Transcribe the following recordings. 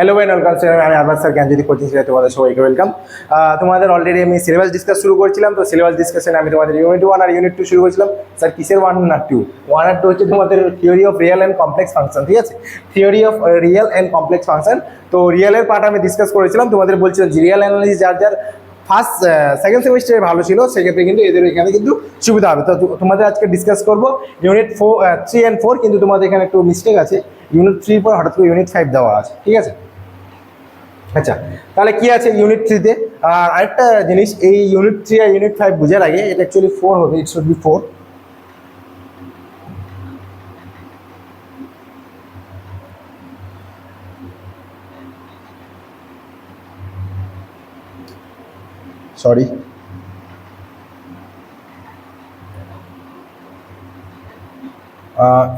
Hello ভাই welcome sir আমি Arbaz sir Gyanjyoti coaching centre, তোমাদের সবাইকে ওয়েলকাম তোমাদের অলরেডি আমি সিলেবাস ডিসকাস শুরু করছিলাম, তো সিলেবাস ডিসকাশনে আমি তোমাদের ইউনিট ওয়ান আর ইউনিট টু শুরু করেছিলাম। স্যার কিসের ওয়ান না টু ওয়ান আর টু হচ্ছে তোমাদের theory of real and complex function ঠিক আছে? Theory of real and complex function তো রিয়েলের পার্ট আমি ডিসকাস করেছিলাম। তোমাদের বলছিলাম যে রিয়েল অ্যানালিস যার যার ফার্স্ট সেকেন্ড সেমিস্টারে ভালো ছিল, সেক্ষেত্রে কিন্তু এদের এখানে কিন্তু সুবিধা হবে। তো- তোমাদের আজকে ডিসকাস করব unit four three and four কিন্তু তোমাদের এখানে একটু মিস্টেক আছে। ইউনিট থ্রির পর হঠাৎ করে ইউনিট ফাইভ দেওয়া আছে, ঠিক আছে? আচ্ছা তাহলে কি আছে ইউনিট থ্রিতে আর আরেকটা জিনিস, এই ইউনিট থ্রি আর ইউনিট ফাইভ বোঝার আগে, এটা অ্যাকচুয়ালি ফোর হবে it should be four sorry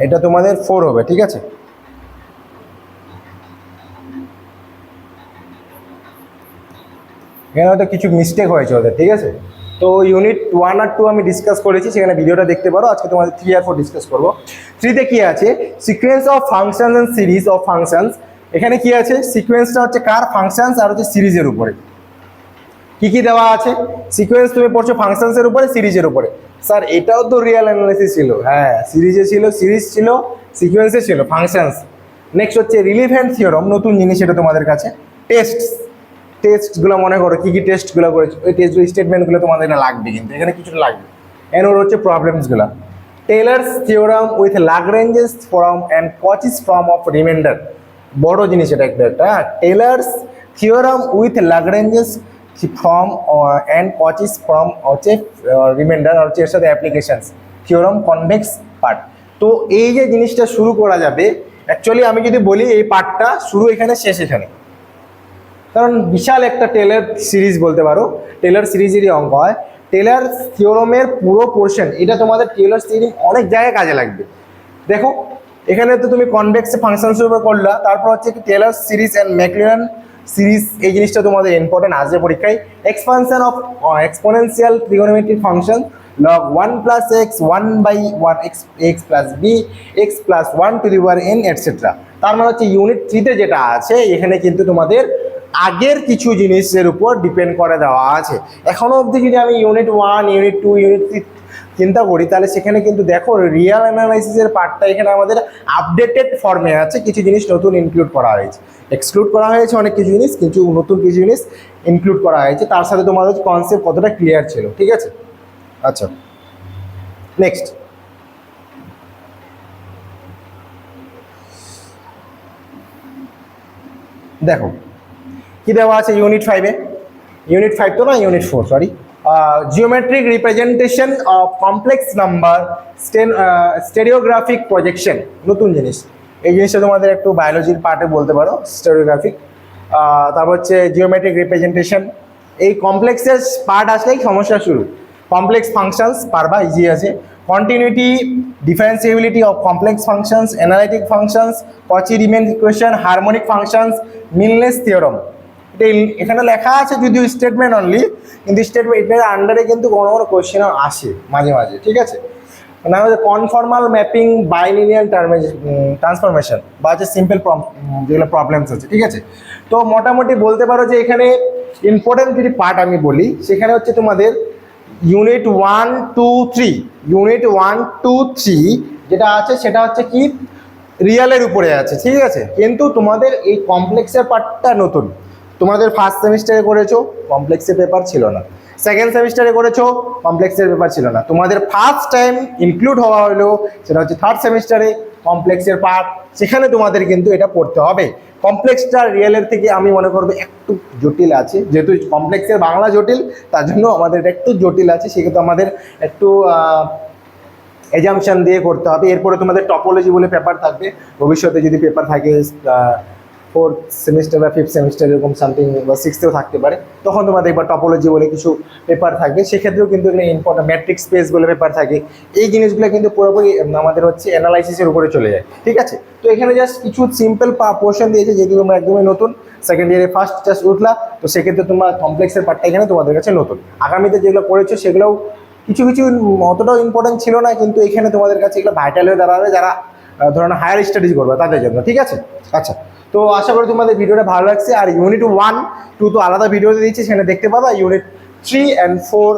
এটা তোমাদের ফোর হবে, ঠিক আছে? এখানে হয়তো কিছু মিস্টেক হয়েছে ওদের, ঠিক আছে? তো ইউনিট ওয়ান আর টু আমি ডিসকাস করেছি, সেখানে ভিডিওটা দেখতে পারো, আজকে তোমাদের থ্রি আর ফোর ডিসকাস করব। থ্রিতে কি আছে? Sequence of functions and series of functions এখানে কি আছে? সিকোয়েন্সটা হচ্ছে কার ফাংশনস আর হচ্ছে সিরিজের উপরে। কি কি দেওয়া আছে? সিকোয়েন্স তুমি পড়ছো ফাংশনসের উপরে সিরিজের উপরে। স্যার, এটাও তো রিয়েল অ্যানালিসিস ছিল। হ্যাঁ সিরিজে ছিল সিরিজ ছিল সিকোয়েন্সে ছিল ফাংশনস নেক্সট হচ্ছে রিলিভেন্ট থিওরম নতুন জিনিস এটা তোমাদের কাছে। টেস্ট টেস্টগুলো মনে করো, কী কী টেস্টগুলো করেছ, ওই টেস্টগুলো স্টেটমেন্টগুলো তোমাদের এটা লাগবে কিন্তু, এখানে কিছু লাগবে। এন ওর হচ্ছে প্রবলেমসগুলো Taylor's theorem with Lagrange's form and Cauchy's form of remainder বড় জিনিস এটা একটা একটা Taylor's theorem with Lagrange's form and Cauchy's form হচ্ছে রিমাইন্ডার হচ্ছে এর সাথে অ্যাপ্লিকেশনস থিওরাম কনভেক্স পার্ট তো এই যে জিনিসটা শুরু করা যাবে অ্যাকচুয়ালি আমি যদি বলি এই পার্টটা শুরু এখানে, শেষ এখানে। কারণ বিশাল একটা টেলার সিরিজ বলতে পারো। টেলার সিরিজেরই অঙ্ক হয়। টেলার থিওরমের পুরো পোর্শন এটা তোমাদের টেলার সিরিজ অনেক জায়গায় কাজে লাগবে। দেখো, এখানে তো তুমি কনভেক্স ফাংশনসের উপর করলা, তারপর হচ্ছে কি Taylor series and Maclaurin series এই জিনিসটা তোমাদের ইম্পর্টেন্ট আসবে পরীক্ষায়। Expansion of exponential trigonometric function log 1 plus x 1 by 1 x x plus b, x plus 1 to the power n etc তার মানে হচ্ছে ইউনিট থ্রিতে যেটা আছে, এখানে কিন্তু তোমাদের আগের কিছু জিনিসের উপর ডিপেন্ড করে দেওয়া আছে। এখনও অবধি যদি আমি unit one unit two unit three চিন্তা করি, তাহলে সেখানে কিন্তু দেখো রিয়াল অ্যানালাইসিসের পার্টটা এখানে আমাদের আপডেটেড ফর্মে আছে। কিছু জিনিস নতুন ইনক্লুড করা হয়েছে। এক্সক্লুড করা হয়েছে অনেক কিছু জিনিস কিছু নতুন কিছু জিনিস ইনক্লুড করা হয়েছে। তার সাথে তোমাদের কনসেপ্ট কতটা ক্লিয়ার ছিল, ঠিক আছে? আচ্ছা। নেক্সট দেখো কি দেওয়া আছে? ইউনিট ফাইভে ইউনিট ফাইভ তো না unit four sorry geometric representation of complex number stereographic projection নতুন জিনিস। এই জিনিসটা তোমাদের একটু বায়োলজির পার্টে বলতে পারো স্টেরিওগ্রাফিক তারপর হচ্ছে জিওমেট্রিক রিপ্রেজেন্টেশন এই কমপ্লেক্সের পার্ট আসলেই সমস্যা শুরু। কমপ্লেক্স ফাংশনস পারবা ইজি আছে। Continuity differentiability of complex functions analytic functions Cauchy Riemann equation harmonic functions মিনলেস theorem এটা এখানে লেখা আছে যদিও স্টেটমেন্ট অনলি কিন্তু স্টেটমেন্ট এটার আন্ডারে কিন্তু কোনো কোনো কোয়েশ্চেন আসে মাঝে মাঝে, ঠিক আছে? না হচ্ছে কনফর্মাল ম্যাপিং বাইলিনিয়ার ট্রান্সফরমেশন বা হচ্ছে সিম্পল যেগুলো প্রবলেমস আছে, ঠিক আছে? তো মোটামুটি বলতে পারো যে এখানে ইম্পর্টেন্ট যদি পার্ট আমি বলি, সেখানে হচ্ছে তোমাদের unit one two three unit one two three যেটা আছে সেটা হচ্ছে কি? রিয়ালের উপরে আছে, ঠিক আছে? কিন্তু তোমাদের এই কমপ্লেক্সের পার্টটা নতুন। তোমাদের ফার্স্ট সেমিস্টারে করেছ কমপ্লেক্সের পেপার ছিল না। সেকেন্ড সেমিস্টারে করেছ কমপ্লেক্সের পেপার ছিল না। তোমাদের ফার্স্ট টাইম ইনক্লুড হওয়া হলো, সেটা হচ্ছে থার্ড সেমিস্টারে কমপ্লেক্সের পার্ট সেখানে তোমাদের কিন্তু এটা পড়তে হবে। কমপ্লেক্সটা রিয়েলের থেকে আমি মনে করব একটু জটিল আছে, যেহেতু কমপ্লেক্সের বাংলা জটিল, তার জন্য আমাদের এটা একটু জটিল আছে, সেক্ষেত্রে আমাদের একটু এজামশন দিয়ে করতে হবে। এরপরে তোমাদের টপোলজি বলে পেপার থাকবে। ভবিষ্যতে যদি পেপার থাকে ফোর্থ সেমিস্টার বা ফিফথ সেমিস্টার এরকম সামথিং বা সিক্সথেও থাকতে পারে। তখন তোমাদের একবার টপোলজি বলে কিছু পেপার থাকবে। সেক্ষেত্রেও কিন্তু এখানে ইম্পর্টেন্ট ম্যাট্রিক স্পেস বলে পেপার থাকে। এই জিনিসগুলো কিন্তু পুরোপুরি আমাদের হচ্ছে অ্যানালাইসিসের উপরে চলে যায়। ঠিক আছে? তো এখানে জাস্ট কিছু সিম্পল পোর্শন দিয়েছে যেহেতু তোমরা একদমই নতুন। সেকেন্ড ইয়ারে ফার্স্ট জাস্ট উঠলা। তো সেক্ষেত্রে তোমার কমপ্লেক্সের পার্টটা এখানে তোমাদের কাছে নতুন। আগামীতে যেগুলো করেছ সেগুলোও কিছু কিছু অতটাও ইম্পর্টেন্ট ছিল না কিন্তু এখানে তোমাদের কাছে এগুলো ভাইটাল হয়ে দাঁড়াবে যারা আহ, ধরো হায়ার স্টাডিজ করবে তাদের জন্য। ঠিক আছে? আচ্ছা। তো আশা করি তোমাদের ভিডিওটা ভালো লাগছে। আর ইউনিট ওয়ান টু তো আলাদা ভিডিওতে দিচ্ছি, সেখানে দেখতে পাবা ইউনিট থ্রি অ্যান্ড ফোর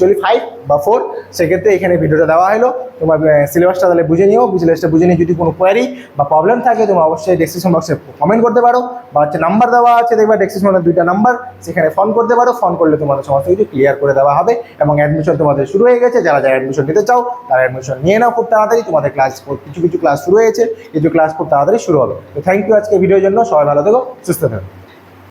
চলি ফাইভ বা ফোর সেক্ষেত্রে এখানে ভিডিওটা দেওয়া হলো। তোমার সিলেবাসটা তাহলে বুঝে নিও। সিলেবাসটা বুঝে নিয়ে যদি কোনো কোয়ারি বা প্রবলেম থাকে, তোমরা অবশ্যই ডেসক্রিপশন বক্সে কমেন্ট করতে পারো। বা হচ্ছে নাম্বার দেওয়া আছে, দেখবা ডেসক্রিপশনের দুইটা নাম্বার সেখানে ফোন করতে পারো। ফোন করলে তোমাদের সমস্ত কিছু ক্লিয়ার করে দেওয়া হবে এবং অ্যাডমিশন তোমাদের শুরু হয়ে গেছে। যারা যারা অ্যাডমিশন নিতে চাও, তারা অ্যাডমিশন নিয়ে নাও খুব তাড়াতাড়ি। তোমাদের ক্লাস কিছু কিছু ক্লাস শুরু হয়েছে। কিছু ক্লাস খুব তাড়াতাড়ি শুরু হবে তো থ্যাংক ইউ আজকে ভিডিওর জন্য। সবাই ভালো থেকো, সুস্থ থাকো।